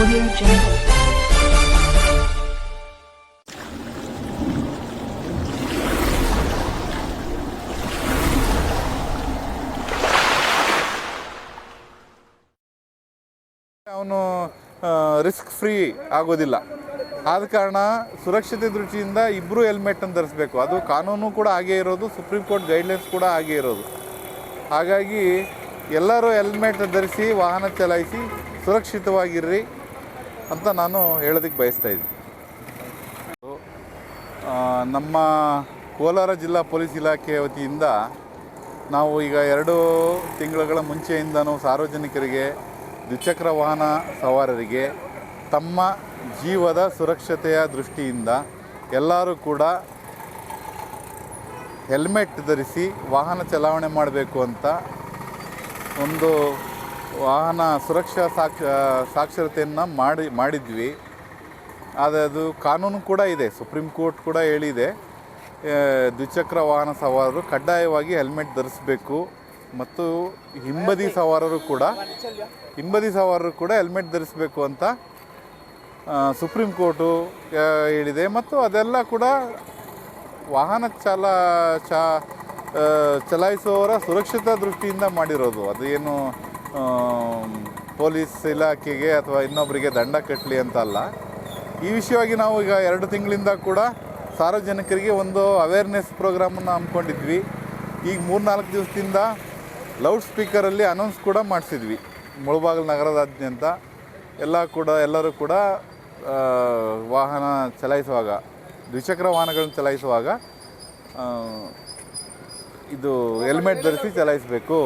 ಅವನು risk free ಆಗೋದಿಲ್ಲ. ಆದ ಕಾರಣ ಸುರಕ್ಷತೆ ದೃಷ್ಟಿಯಿಂದ ಇಬ್ಬರು ಹೆಲ್ಮೆಟನ್ನು ಧರಿಸಬೇಕು. ಅದು ಕಾನೂನು ಕೂಡ ಹಾಗೇ ಇರೋದು ಸುಪ್ರೀಂ ಕೋರ್ಟ್ ಗೈಡ್ಲೈನ್ಸ್ ಕೂಡ ಹಾಗೇ ಇರೋದು. ಹಾಗಾಗಿ ಎಲ್ಲರೂ ಹೆಲ್ಮೆಟ್ ಧರಿಸಿ, ವಾಹನ ಚಲಾಯಿಸಿ, ಸುರಕ್ಷಿತವಾಗಿರ್ರಿ. ಅಂತ ನಾನು ಹೇಳೋದಕ್ಕೆ ಬಯಸ್ತಾ ಇದ್ದೀನಿ. ನಮ್ಮ ಕೋಲಾರ ಜಿಲ್ಲಾ ಪೊಲೀಸ್ ಇಲಾಖೆ ವತಿಯಿಂದ ನಾವು ಈಗ ಎರಡು ತಿಂಗಳುಗಳ ಮುಂಚೆಯಿಂದನೂ ಸಾರ್ವಜನಿಕರಿಗೆ ದ್ವಿಚಕ್ರ ವಾಹನ ಸವಾರರಿಗೆ ತಮ್ಮ ಜೀವದ ಸುರಕ್ಷತೆಯ ದೃಷ್ಟಿಯಿಂದ ಎಲ್ಲರೂ ಕೂಡ ಹೆಲ್ಮೆಟ್ ಧರಿಸಿ ವಾಹನ ಚಲಾವಣೆ ಮಾಡಬೇಕು ಅಂತ ಒಂದು ವಾಹನ ಸುರಕ್ಷಾ ಸಾಕ್ಷ, ಸಾಕ್ಷರತೆಯನ್ನು ಮಾಡಿ, ಮಾಡಿದ್ವಿ. ಆದರೆ ಅದು ಕಾನೂನು ಕೂಡ ಇದೆ, ಸುಪ್ರೀಂ ಕೋರ್ಟ್ ಕೂಡ ಹೇಳಿದೆ. ದ್ವಿಚಕ್ರ ವಾಹನ ಸವಾರರು ಕಡ್ಡಾಯವಾಗಿ ಹೆಲ್ಮೆಟ್ ಧರಿಸಬೇಕು. ಮತ್ತು ಹಿಂಬದಿ ಸವಾರರು ಕೂಡ, ಹಿಂಬದಿ ಸವಾರರು ಕೂಡ ಹೆಲ್ಮೆಟ್ ಧರಿಸಬೇಕು ಅಂತ ಸುಪ್ರೀಂ ಕೋರ್ಟು ಹೇಳಿದೆ. ಮತ್ತು ಅದೆಲ್ಲ ಕೂಡ ವಾಹನ ಚಾಲ ಚಲಾಯಿಸುವವರ ಸುರಕ್ಷತಾ ದೃಷ್ಟಿಯಿಂದ ಮಾಡಿರೋದು. ಅದು ಏನು ಪೊಲೀಸ್ ಇಲಾಖೆಗೆ ಅಥವಾ ಇನ್ನೊಬ್ಬರಿಗೆ ದಂಡ ಕಟ್ಟಲಿ ಅಂತ ಅಲ್ಲ ಈ ವಿಷಯವಾಗಿ ನಾವು ಈಗ ಎರಡು ತಿಂಗಳಿಂದ ಕೂಡ ಸಾರ್ವಜನಿಕರಿಗೆ ಒಂದು ಅವೇರ್ನೆಸ್ ಪ್ರೋಗ್ರಾಮನ್ನು ಹಮ್ಮಿಕೊಂಡಿದ್ವಿ. ಈಗ ಮೂರ್ನಾಲ್ಕು ದಿವಸದಿಂದ ಲೌಡ್ ಸ್ಪೀಕರಲ್ಲಿ ಅನೌನ್ಸ್ ಕೂಡ ಮಾಡಿಸಿದ್ವಿ. ಮುಳಬಾಗಲ್ ನಗರದಾದ್ಯಂತ ಎಲ್ಲ ಕೂಡ, ಎಲ್ಲರೂ ಕೂಡ ವಾಹನ ಚಲಾಯಿಸುವಾಗ, ದ್ವಿಚಕ್ರ ವಾಹನಗಳನ್ನು ಚಲಾಯಿಸುವಾಗ ಇದು ಹೆಲ್ಮೆಟ್ ಧರಿಸಿ ಚಲಾಯಿಸಬೇಕು.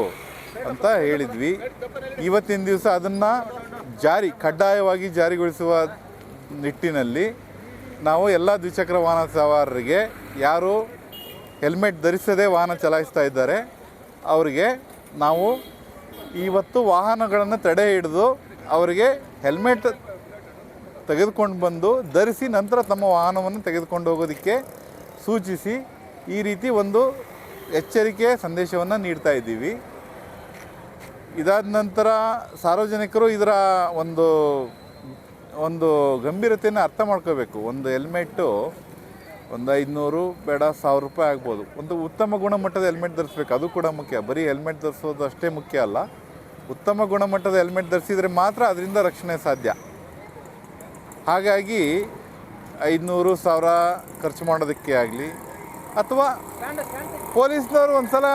ಅಂತ ಹೇಳಿದ್ವಿ. ಇವತ್ತಿನ ದಿವಸ ಅದನ್ನು ಜಾರಿ, ಕಡ್ಡಾಯವಾಗಿ ಜಾರಿಗೊಳಿಸುವ ನಿಟ್ಟಿನಲ್ಲಿ ನಾವು ಎಲ್ಲ ದ್ವಿಚಕ್ರ ವಾಹನ ಸವಾರರಿಗೆ, ಯಾರು ಹೆಲ್ಮೆಟ್ ಧರಿಸದೇ ವಾಹನ ಚಲಾಯಿಸ್ತಾ ಇದ್ದಾರೆ, ಅವರಿಗೆ ನಾವು ಇವತ್ತು ವಾಹನಗಳನ್ನು ತಡೆ ಹಿಡಿದು ಅವರಿಗೆ ಹೆಲ್ಮೆಟ್ ತೆಗೆದುಕೊಂಡು ಬಂದು ಧರಿಸಿ ನಂತರ ತಮ್ಮ ವಾಹನವನ್ನು ತೆಗೆದುಕೊಂಡು ಹೋಗೋದಕ್ಕೆ ಸೂಚಿಸಿ ಈ ರೀತಿ ಒಂದು ಎಚ್ಚರಿಕೆ ಸಂದೇಶವನ್ನು ನೀಡ್ತಾ ಇದ್ದೀವಿ. ಇದಾದ ನಂತರ ಸಾರ್ವಜನಿಕರು ಇದರ ಒಂದು ಒಂದು ಗಂಭೀರತೆಯನ್ನು ಅರ್ಥ ಮಾಡ್ಕೋಬೇಕು. ಒಂದು ಹೆಲ್ಮೆಟ್ಟು ಒಂದು ಐದುನೂರು, ಬೇಡ, ಸಾವಿರ ರೂಪಾಯಿ ಆಗ್ಬೋದು. ಒಂದು ಉತ್ತಮ ಗುಣಮಟ್ಟದ ಹೆಲ್ಮೆಟ್ ಧರಿಸ್ಬೇಕು. ಅದು ಕೂಡ ಮುಖ್ಯ. ಬರೀ ಹೆಲ್ಮೆಟ್ ಧರಿಸೋದು ಅಷ್ಟೇ ಮುಖ್ಯ ಅಲ್ಲ. ಉತ್ತಮ ಗುಣಮಟ್ಟದ ಹೆಲ್ಮೆಟ್ ಧರಿಸಿದರೆ ಮಾತ್ರ ಅದರಿಂದ ರಕ್ಷಣೆ ಸಾಧ್ಯ. ಹಾಗಾಗಿ ಐದುನೂರು, ಸಾವಿರ ಖರ್ಚು ಮಾಡೋದಕ್ಕೆ ಆಗಲಿ ಅಥವಾ ಪೊಲೀಸ್ನವರು ಒಂದು ಸಲ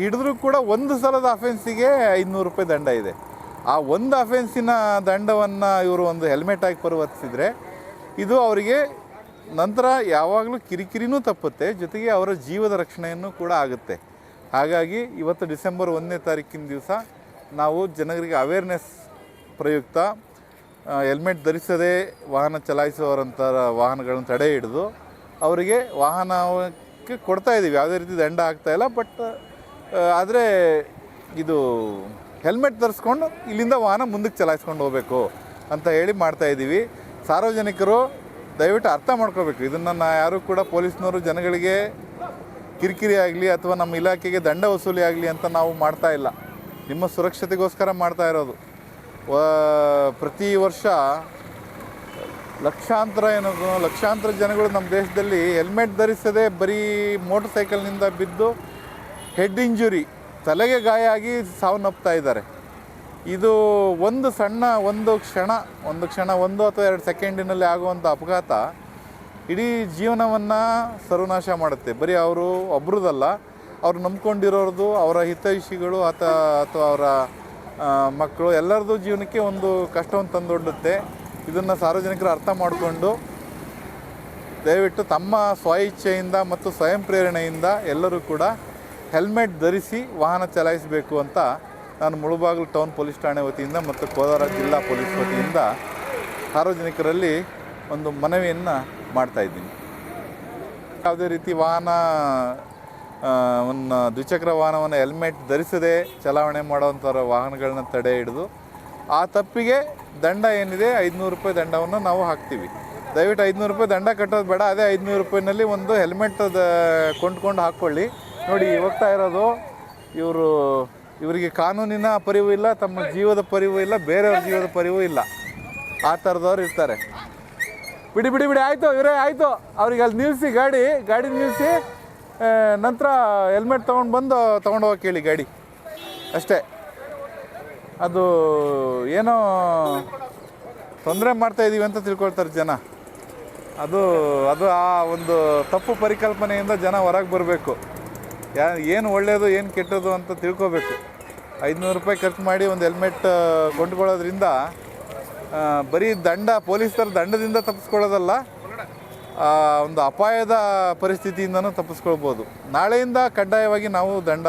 ಹಿಡಿದ್ರೂ ಕೂಡ ಒಂದು ಸಲದ ಅಫೆನ್ಸಿಗೆ ಐದುನೂರು ರೂಪಾಯಿ ದಂಡ ಇದೆ. ಆ ಒಂದು ಅಫೆನ್ಸಿನ ದಂಡವನ್ನು ಇವರು ಒಂದು ಹೆಲ್ಮೆಟ್ ಆಗಿ ಪರಿವರ್ತಿಸಿದರೆ ಇದು ಅವರಿಗೆ ನಂತರ ಯಾವಾಗಲೂ ಕಿರಿಕಿರಿನೂ ತಪ್ಪುತ್ತೆ, ಜೊತೆಗೆ ಅವರ ಜೀವದ ರಕ್ಷಣೆಯನ್ನು ಕೂಡ ಆಗುತ್ತೆ. ಹಾಗಾಗಿ ಇವತ್ತು ಡಿಸೆಂಬರ್ ಒಂದನೇ ತಾರೀಕಿನ ದಿವಸ ನಾವು ಜನರಿಗೆ ಅವೇರ್ನೆಸ್ ಪ್ರಯುಕ್ತ ಹೆಲ್ಮೆಟ್ ಧರಿಸದೆ ವಾಹನ ಚಲಾಯಿಸುವವರಂಥ ವಾಹನಗಳನ್ನು ತಡೆ ಹಿಡಿದು, ಅವರಿಗೆ ವಾಹನಕ್ಕೆ ಕೊಡ್ತಾ ಇದ್ದೀವಿ ಯಾವುದೇ ರೀತಿ ದಂಡ ಆಗ್ತಾ ಇಲ್ಲ ಬಟ್ ಆದರೆ ಇದು ಹೆಲ್ಮೆಟ್ ಧರಿಸ್ಕೊಂಡು ಇಲ್ಲಿಂದ ವಾಹನ ಮುಂದಕ್ಕೆ ಚಲಾಯಿಸ್ಕೊಂಡು ಹೋಗಬೇಕು ಅಂತ ಹೇಳಿ ಮಾಡ್ತಾ ಇದ್ದೀವಿ ಸಾರ್ವಜನಿಕರು ದಯವಿಟ್ಟು ಅರ್ಥ ಮಾಡ್ಕೋಬೇಕು. ಇದನ್ನು ನಾ ಯಾರೂ ಕೂಡ ಪೊಲೀಸ್ನವರು ಜನಗಳಿಗೆ ಕಿರಿಕಿರಿ ಆಗಲಿ ಅಥವಾ ನಮ್ಮ ಇಲಾಖೆಗೆ ದಂಡ ವಸೂಲಿ ಆಗಲಿ ಅಂತ ನಾವು ಮಾಡ್ತಾ ಇಲ್ಲ. ನಿಮ್ಮ ಸುರಕ್ಷತೆಗೋಸ್ಕರ ಮಾಡ್ತಾ ಇರೋದು. ಪ್ರತಿ ವರ್ಷ ಲಕ್ಷಾಂತರ ಏನದು? ಲಕ್ಷಾಂತರ ಜನಗಳು ನಮ್ಮ ದೇಶದಲ್ಲಿ ಹೆಲ್ಮೆಟ್ ಧರಿಸದೆ ಬರೀ ಮೋಟರ್ ಸೈಕಲ್ನಿಂದ ಬಿದ್ದು ಹೆಡ್ ಇಂಜುರಿ, ತಲೆಗೆ ಗಾಯ ಆಗಿ ಸಾವನ್ನಪ್ತಾ ಇದ್ದಾರೆ. ಇದು ಒಂದು ಸಣ್ಣ, ಒಂದು ಕ್ಷಣ ಒಂದು ಕ್ಷಣ, ಒಂದು ಅಥವಾ ಎರಡು ಸೆಕೆಂಡಿನಲ್ಲಿ ಆಗುವಂಥ ಅಪಘಾತ ಇಡೀ ಜೀವನವನ್ನು ಸರ್ವನಾಶ ಮಾಡುತ್ತೆ. ಬರೀ ಅವರು ಒಬ್ರದಲ್ಲ, ಅವ್ರು ನಂಬ್ಕೊಂಡಿರೋರ್ದು, ಅವರ ಹಿತೈಷಿಗಳು ಅಥವಾ ಅಥವಾ ಅವರ ಮಕ್ಕಳು ಎಲ್ಲರದ್ದು ಜೀವನಕ್ಕೆ ಒಂದು ಕಷ್ಟವನ್ನು ತಂದೊಡ್ಡುತ್ತೆ. ಇದನ್ನು ಸಾರ್ವಜನಿಕರು ಅರ್ಥ ಮಾಡಿಕೊಂಡು ದಯವಿಟ್ಟು ತಮ್ಮ ಸ್ವಇಚ್ಛೆಯಿಂದ ಮತ್ತು ಸ್ವಯಂ ಪ್ರೇರಣೆಯಿಂದ ಎಲ್ಲರೂ ಕೂಡ ಹೆಲ್ಮೆಟ್ ಧರಿಸಿ ವಾಹನ ಚಲಾಯಿಸಬೇಕು ಅಂತ ನಾನು ಮುಳುಬಾಗಿಲು ಟೌನ್ ಪೊಲೀಸ್ ಠಾಣೆ ವತಿಯಿಂದ ಮತ್ತು ಕೋಲಾರ ಜಿಲ್ಲಾ ಪೊಲೀಸ್ ವತಿಯಿಂದ ಸಾರ್ವಜನಿಕರಲ್ಲಿ ಒಂದು ಮನವಿಯನ್ನು ಮಾಡ್ತಾಯಿದ್ದೀನಿ ಯಾವುದೇ ರೀತಿ ವಾಹನ ಒಂದು ದ್ವಿಚಕ್ರ ವಾಹನವನ್ನು ಹೆಲ್ಮೆಟ್ ಧರಿಸದೆ ಚಲಾವಣೆ ಮಾಡುವಂಥವ್ರ ವಾಹನಗಳನ್ನ ತಡೆ ಹಿಡಿದು ಆ ತಪ್ಪಿಗೆ ದಂಡ ಏನಿದೆ ಐದುನೂರು ರೂಪಾಯಿ ದಂಡವನ್ನು ನಾವು ಹಾಕ್ತೀವಿ. ದಯವಿಟ್ಟು ಐದುನೂರು ರೂಪಾಯಿ ದಂಡ ಕಟ್ಟೋದು ಬೇಡ, ಅದೇ ಐದುನೂರು ರೂಪಾಯಿನಲ್ಲಿ ಒಂದು ಹೆಲ್ಮೆಟ್ ಕೊಂಡ್ಕೊಂಡು ಹಾಕ್ಕೊಳ್ಳಿ ನೋಡಿ ಹೋಗ್ತಾ ಇರೋದು, ಇವರು, ಇವರಿಗೆ ಕಾನೂನಿನ ಪರಿವು ಇಲ್ಲ, ತಮ್ಮ ಜೀವದ ಪರಿವು ಇಲ್ಲ, ಬೇರೆಯವ್ರ ಜೀವದ ಪರಿವು ಇಲ್ಲ. ಆ ಥರದವ್ರು ಇರ್ತಾರೆ. ಬಿಡಿ ಬಿಡಿ ಬಿಡಿ, ಆಯಿತು, ಇವರೇ, ಆಯಿತು. ಅವ್ರಿಗೆ ಅಲ್ಲಿ ನಿಲ್ಲಿಸಿ ಗಾಡಿ ಗಾಡಿ ನಿಲ್ಲಿಸಿ ನಂತರ ಹೆಲ್ಮೆಟ್ ತೊಗೊಂಡು ಬಂದು ತೊಗೊಂಡು ಹೋಗಿ ಹೇಳಿ ಗಾಡಿ. ಅಷ್ಟೇ. ಅದು ಏನೋ ತೊಂದರೆ ಮಾಡ್ತಾ ಇದ್ದೀವಿ ಅಂತ ತಿಳ್ಕೊಳ್ತಾರೆ ಜನ. ಅದು ಅದು ಆ ಒಂದು ತಪ್ಪು ಪರಿಕಲ್ಪನೆಯಿಂದ ಜನ ಹೊರಗೆ ಬರಬೇಕು. ಯಾ, ಏನು ಒಳ್ಳೆಯದು ಏನು ಕೆಟ್ಟದ್ದು ಅಂತ ತಿಳ್ಕೊಬೇಕು. ಐದುನೂರು ರೂಪಾಯಿ ಖರ್ಚು ಮಾಡಿ ಒಂದು ಹೆಲ್ಮೆಟ್ ಕೊಂಡ್ಕೊಳ್ಳೋದ್ರಿಂದ ಬರೀ ದಂಡ ಪೊಲೀಸರ ದಂಡದಿಂದ ತಪ್ಪಿಸ್ಕೊಳ್ಳೋದಲ್ಲ ಒಂದು ಅಪಾಯದ ಪರಿಸ್ಥಿತಿಯಿಂದನೂ ತಪ್ಪಿಸ್ಕೊಳ್ಬೋದು ನಾಳೆಯಿಂದ ಕಡ್ಡಾಯವಾಗಿ ನಾವು ದಂಡ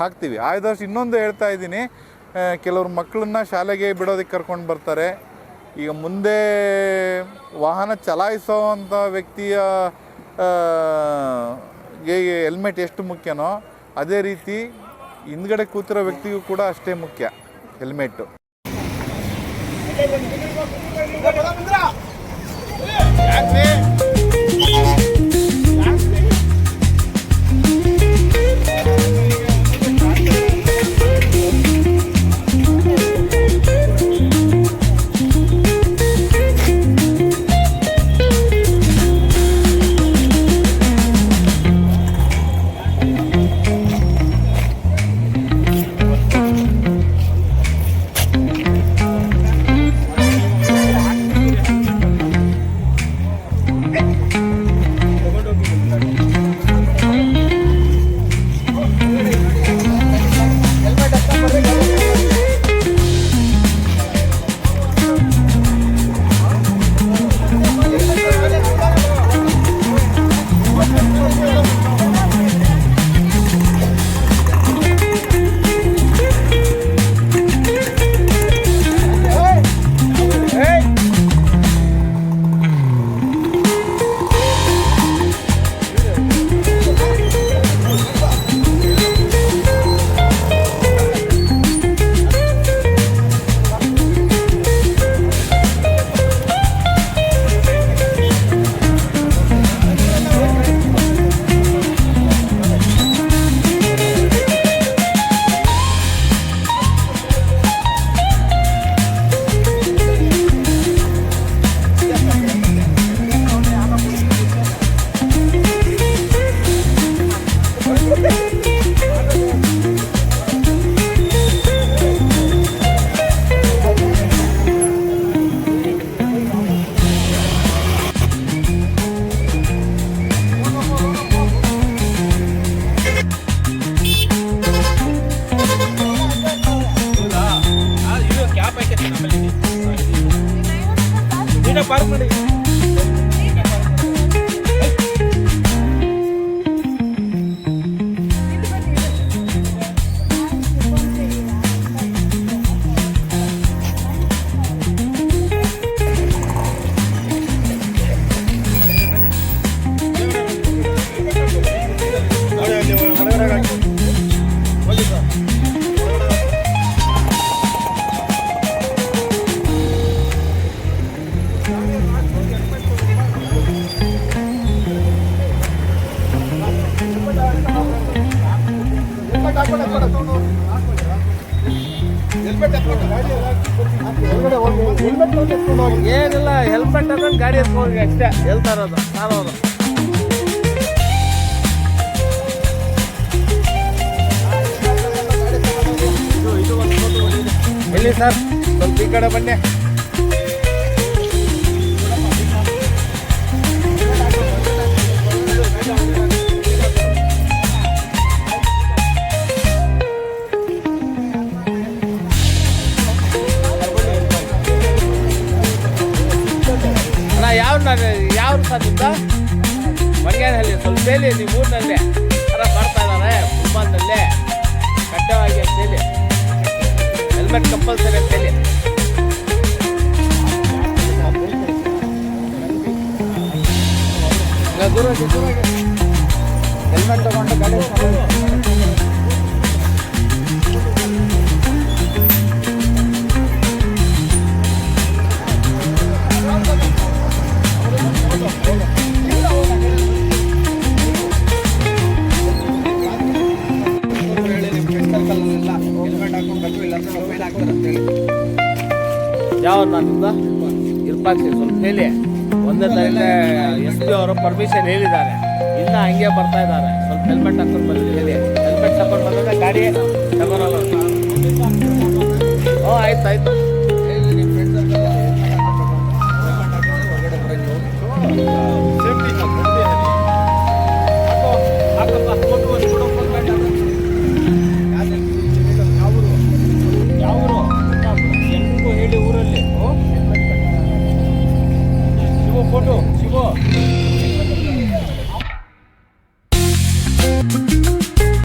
ಹಾಕ್ತೀವಿ. ಆಯ್ದಷ್ಟು ಇನ್ನೊಂದು ಹೇಳ್ತಾ ಇದ್ದೀನಿ. ಕೆಲವ್ರು ಮಕ್ಕಳನ್ನ ಶಾಲೆಗೆ ಬಿಡೋದಕ್ಕೆ ಕರ್ಕೊಂಡು ಬರ್ತಾರೆ ಈಗ ಮುಂದೆ ವಾಹನ ಚಲಾಯಿಸೋವಂಥ ವ್ಯಕ್ತಿಯ ಗೆ ಹೆಲ್ಮೆಟ್ ಎಷ್ಟು ಮುಖ್ಯನೋ ಅದೇ ರೀತಿ ಹಿಂದ್ಗಡೆ ಕೂತಿರೋ ವ್ಯಕ್ತಿಗೂ ಕೂಡ ಅಷ್ಟೇ ಮುಖ್ಯ ಹೆಲ್ಮೆಟ್ಟು ಪಾರ್ಕ್ ಮಾಡಿ ಏನಿಲ್ಲ ಹೆಲ್ಮೆಟ್ ಅದನ್ನ ಗಾಡಿ ಹೋಗಿ ಅಷ್ಟೇ ಹೇಳ್ತಾ ಇರೋದು ಒಂದು ಎಲ್ಲಿ ಸರ್, ಸ್ವಲ್ಪ ಈ ಕಡೆ ಬನ್ನಿ. ಅಣ್ಣ ಯಾವ ನಿಮ್ದು ಮಂಡ್ಯದಲ್ಲಿ ಸ್ವಲ್ಪ ಹೇಳಿ ನೀವು ಊರಿನಲ್ಲೇ. ಅರ ಮಾಡ್ತಾ ಇದ್ದಾರೆ ಫುಟ್ಬಾಲ್ನಲ್ಲೇ ಕಡ್ಡಾಯವಾಗಿ ಅಂತೇಳಿ ಹೆಲ್ಮೆಟ್ ಕಂಪಲ್ಸರಿ ಅಂತ ಹೇಳಿ. ಇಲ್ಲ, ದೂರ ದೂರ. ಹೆಲ್ಮೆಟ್ ತಗೊಂಡು ಗಾಡಿ ಯಾವ ನಾನಿಂದ ಇರ್ಪಾಕ್ ಸ್ವಲ್ಪ ಹೇಳಿ. ಒಂದೇ ತಾರೀಕು ಎಸ್ ಪಿ ಅವರು ಪರ್ಮಿಷನ್ ಹೇಳಿದ್ದಾರೆ. ಇನ್ನ ಹಂಗೆ ಬರ್ತಾ ಇದ್ದಾರೆ. ಸ್ವಲ್ಪ ಹೆಲ್ಮೆಟ್ ಹಾಕೊಂಡು ಬಂದು ಹೇಳಿ. ಹೆಲ್ಮೆಟ್ ತಗೊಂಡು ಬಂದಾಗ ಗಾಡಿ ಓ, ಆಯ್ತು ಆಯ್ತು. ಸೇಫ್ಟಿ ಹಾಕಪ್ಪ.